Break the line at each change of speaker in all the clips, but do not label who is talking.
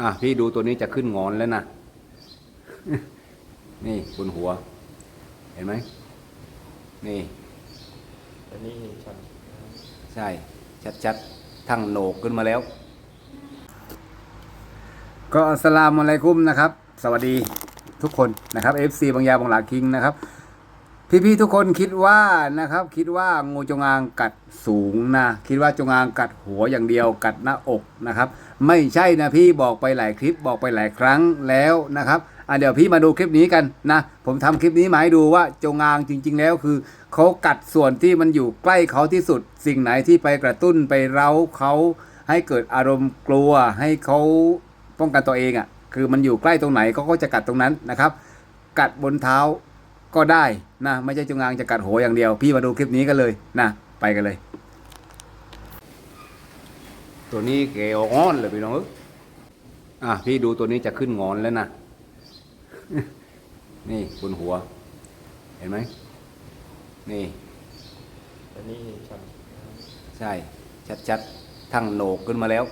อะพี่ดูตัวนี้จะขึ้นงอนแล้วนะ นี่บนหัว เห็นไหม นี่
อันนี้ชัด
ใช่ ชัดๆ ทั้งโหนกขึ้นมาแล้ว ก็อัสสลามุอะลัยกุมนะครับ สวัสดีทุกคนนะครับ FC บางยาบางหลาคิงนะครับ พี่ๆทุกคนคิดว่านะครับ คิดว่างูจงอางกัดสูงนะคิดว่าจงอางกัดหัวอย่างเดียวกัดหน้าอกนะครับ ไม่ใช่นะพี่บอกไปหลายคลิปบอกไปหลายครั้งแล้วนะครับอะเดี๋ยวพี่มาดูคลิปนี้กันนะผมทำคลิปนี้มาให้ดูว่าจงอางจริง ๆ แล้วคือเขากัดส่วนที่มันอยู่ใกล้เขาที่สุด สิ่งไหนที่ไปกระตุ้นไปเร้าเขาให้เกิดอารมณ์กลัวให้เขาป้องกันตัวเองอะคือมันอยู่ใกล้ตรงไหนเขาก็จะกัดตรงนั้นนะครับ กัดบนเท้า ก็ได้นะไม่ใช่จงอางจะกัดหัวอย่างเดียว พี่มาดูคลิปนี้กันเลยนะไปกันเลย ตัวนี้เกออ้อนเลยพี่น้องเอ้ยอะพี่ดูตัวนี้จะขึ้นงอนแล้วนะนี่บนหัว เห็นไหมนี่
อันนี้ชัด
ใช่ชัดๆทั้งโหนกขึ้นมาแล้ว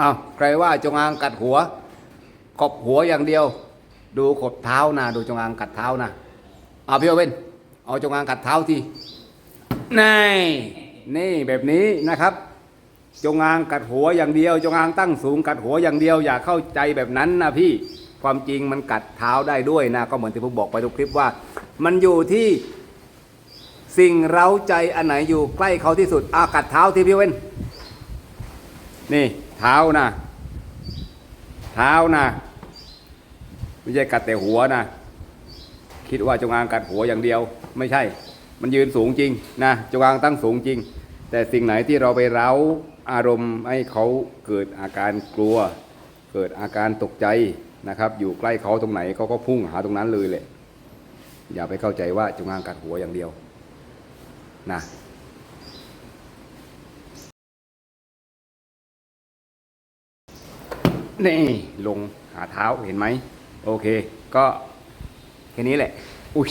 อ้าวใครว่าจงอางกัดหัว ขบหัวอย่างเดียว ดูขบเท้านะดูจงอางกัดเท้านะเอาพี่โอเว่นเอาจงอางกัดเท้าทีนี่นี่แบบนี้นะครับ จงอางกัดหัวอย่างเดียว จงอางตั้งสูงกัดหัวอย่างเดียว อย่าเข้าใจแบบนั้นนะพี่ความจริงมันกัดเท้าได้ด้วยนะ ก็เหมือนที่ผมบอกไปทุกคลิปว่า มันอยู่ที่สิ่งเร้าใจอันไหนอยู่ใกล้เขาที่สุดอากัดเท้าที่พี่โอเว่น นี่เท้านะเท้านะไม่ใช่กัดแต่หัวนะคิดว่าจงอางกัดหัวอย่างเดียว ไม่ใช่ มันยืนสูงจริงนะจงอางตั้งสูงจริง แต่สิ่งไหนที่เราไปเร้าอารมณ์ให้เขาเกิดอาการกลัว เกิดอาการตกใจนะครับ อยู่ใกล้เขาตรงไหนเขาก็พุ่งหาตรงนั้นเลยแหละอย่าไปเข้าใจว่าจงอางกัดหัวอย่างเดียวนะ นี่ลงหาเท้าเห็นไหม โอเค ก็แค่นี้แหละ อุ้ย